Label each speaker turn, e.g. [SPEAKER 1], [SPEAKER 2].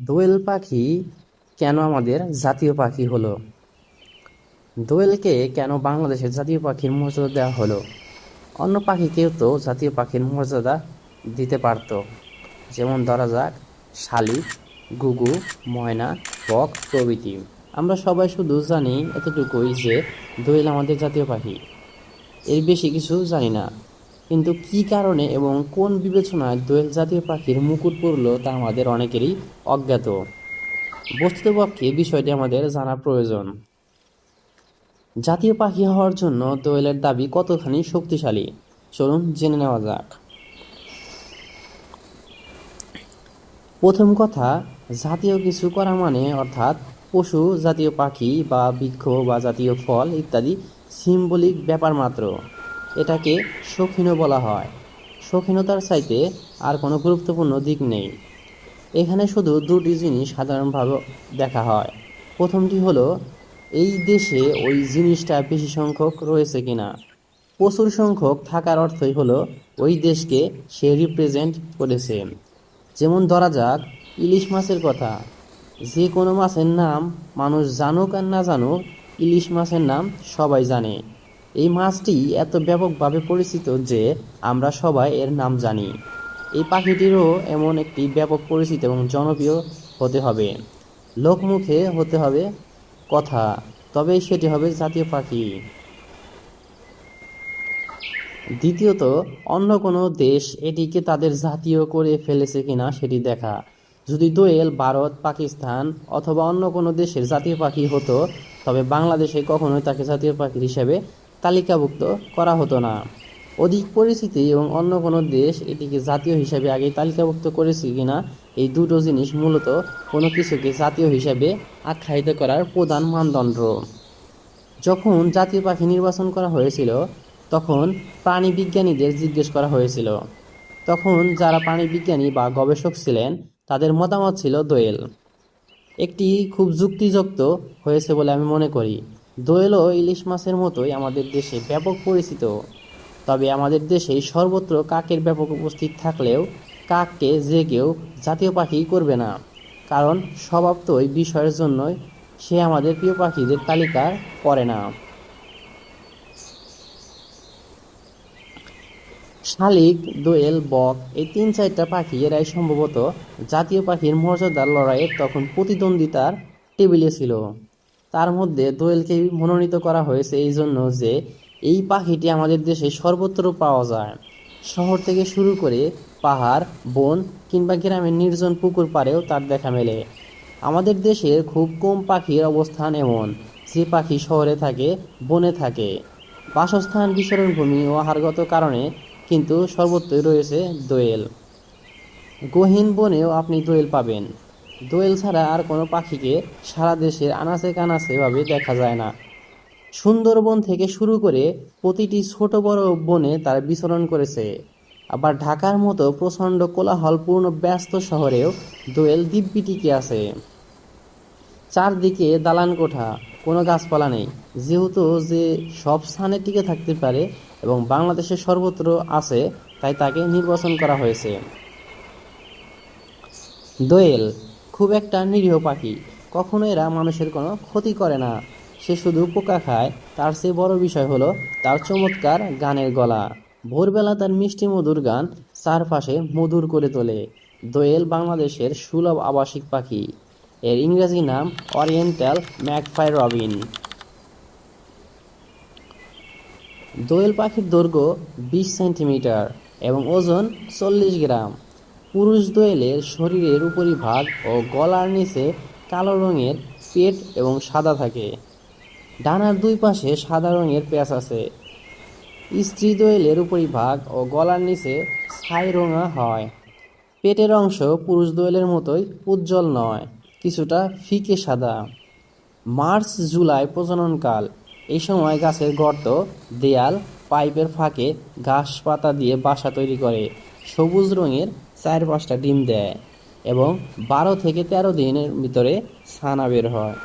[SPEAKER 1] দোয়েল পাখি কেন আমাদের জাতীয় পাখি হলো? দোয়েলকে কেন বাংলাদেশের জাতীয় পাখির মর্যাদা দেওয়া হলো? অন্য পাখিকেও তো জাতীয় পাখির মর্যাদা দিতে পারতো। যেমন ধরা যাক শালিক গুগু, ময়না, বক প্রভৃতি। আমরা সবাই শুধু জানি এতটুকুই যে দোয়েল আমাদের জাতীয় পাখি। এর বেশি কিছু জানি না। কিন্তু কী কারণে এবং কোন বিবেচনায় দোয়েল জাতীয় পাখির মুকুট পড়ল তা আমাদের অনেকেরই অজ্ঞাত। বস্তুতপক্ষে বিষয়টি আমাদের জানা প্রয়োজন। জাতীয় পাখি হওয়ার জন্য দোয়েলের দাবি কতখানি শক্তিশালী? চলুন জেনে নেওয়া যাক। প্রথম কথা, জাতীয় কিছু করা মানে অর্থাৎ পশু, জাতীয় পাখি বা বৃক্ষ বা জাতীয় ফল ইত্যাদি সিম্বলিক ব্যাপার মাত্র। এটাকে শৌখিনও বলা হয়। শৌখিনতার চাইতে আর কোনো গুরুত্বপূর্ণ দিক নেই। এখানে শুধু দুটি জিনিস সাধারণভাবে দেখা হয়। প্রথমটি হলো, এই দেশে ওই জিনিসটা বেশি সংখ্যক রয়েছে কিনা? প্রচুর সংখ্যক থাকার অর্থই হলো, ওই দেশকে সে রিপ্রেজেন্ট করেছে। যেমন ধরা যাক, ইলিশ মাছের কথা। যে কোনো মাছের নাম মানুষ জানুক আর না জানুক, ইলিশ মাছের নাম সবাই জানে। এই মাছটি এত ব্যাপকভাবে পরিচিত যে আমরা সবাই এর নাম জানি। এই পাখিটিরও এমন একটি ব্যাপক পরিচিত এবং জনপ্রিয় হতে হবে। লোকমুখে হতে হবে কথা তবেই সেটি হবে জাতীয় পাখি। দ্বিতীয়ত, অন্য কোনো দেশ এটিকে তাদের জাতীয় করে ফেলেছে কিনা সেটি দেখা। যদি দোয়েল, ভারত, পাকিস্তান অথবা অন্য কোনো দেশের জাতীয় পাখি হতো, তবে বাংলাদেশে কখনোই তাকে জাতীয় পাখি হিসেবে তালিকাভুক্ত করা হতো না। অধিক পরিচিতি এবং অন্য কোনো দেশ এটিকে জাতীয় হিসাবে আগে তালিকাভুক্ত করেছে কিনা, এই দুটো জিনিস মূলত কোনো কিছুকে জাতীয় হিসাবে আখ্যায়িত করার প্রধান মানদণ্ড। যখন জাতীয় পাখি নির্বাচন করা হয়েছিল, তখন প্রাণী বিজ্ঞানীদের জিজ্ঞেস করা হয়েছিল। তখন যারা প্রাণী বিজ্ঞানী বা গবেষক ছিলেন, তাদের মতামত ছিল দোয়েল। একটি খুব যুক্তিযুক্ত হয়েছে বলে আমি মনে করি। দোয়েলও ইলিশ মাছের মতোই আমাদের দেশে ব্যাপক পরিচিত। তবে আমাদের দেশে সর্বত্র কাকের ব্যাপক উপস্থিত থাকলেও কাককে যে কেউ জাতীয় পাখি করবে না। কারণ স্বভাব তো ওই বিষয়ের জন্যই সে আমাদের প্রিয় পাখিদের তালিকায় করে না। শালিক, দোয়েল, বক এই তিন চারটা পাখি এরাই সম্ভবত জাতীয় পাখির মর্যাদার লড়াইয়ে তখন প্রতিদ্বন্দ্বিতার টেবিলে ছিল। তার মধ্যে দোয়েলকে মনোনীত করা হয়েছে এই জন্য যে এই পাখিটি আমাদের দেশে সর্বত্র পাওয়া যায়। শহর থেকে শুরু করে পাহাড়, বন কিংবা গ্রামের নির্জন পুকুর পাড়েও তার দেখা মেলে। আমাদের দেশের খুব কম পাখির অবস্থান এমন, যে পাখি শহরে থাকে, বনে থাকে। বাসস্থান বিচরণভূমি ও আহারগত কারণে কিন্তু সর্বত্রই রয়েছে দোয়েল। গহীন বনেও আপনি দোয়েল পাবেন। দোয়েল ছাড়া আর কোনো পাখিকে সারা দেশের আনাচে কানাচে ভাবে দেখা যায় না। সুন্দরবন থেকে শুরু করে প্রতিটি ছোট বড় বনে তার বিচরণ করেছে। আবার ঢাকার মতো প্রচণ্ড কোলাহলপূর্ণ, ব্যস্ত শহরেও দোয়েল দিব্যি টিকে আছে। চারদিকে দালান কোঠা, কোনো গাছপালা নেই। যেহেতু যে সব স্থানে টিকে থাকতে পারে এবং বাংলাদেশে সর্বত্র আছে, তাই তাকে নির্বাচন করা হয়েছে। দোয়েল খুব একটা নিরীহ পাখি। কখনো এরা মানুষের কোনো ক্ষতি করে না। সে শুধু পোকা খায়। তার চেয়ে বড় বিষয় হলো তার চমৎকার গানের গলা। ভোরবেলা তার মিষ্টি মধুর গান চারপাশে মধুর করে তোলে। দোয়েল বাংলাদেশের সুলভ আবাসিক পাখি। এর ইংরেজি নাম অরিয়েন্টাল ম্যাকফাই রবিন দোয়েল পাখির দৈর্ঘ্য বিশ সেন্টিমিটার এবং ওজন চল্লিশ গ্রাম। পুরুষ দোয়েলের শরীরের উপরিভাগ ও গলার নিচে কালো রঙের পেট এবং সাদা থাকে। ডানার দুই পাশে সাদা রঙের প্যাচ আছে। স্ত্রী দোয়েলের উপরিভাগ ও গলার নিচে ছাই রঙা হয়। পেটের অংশ পুরুষ দোয়েলের মতোই উজ্জ্বল নয়, কিছুটা ফিকে সাদা। মার্চ, জুলাই প্রজননকাল। এই সময় গাছের গর্ত, দেয়াল, পাইপের ফাঁকে ঘাস পাতা দিয়ে বাসা তৈরি করে। সবুজ রঙের চার পাঁচটা ডিম দেয় এবং বারো থেকে তেরো দিনের ভিতরে ছানা বের হয়।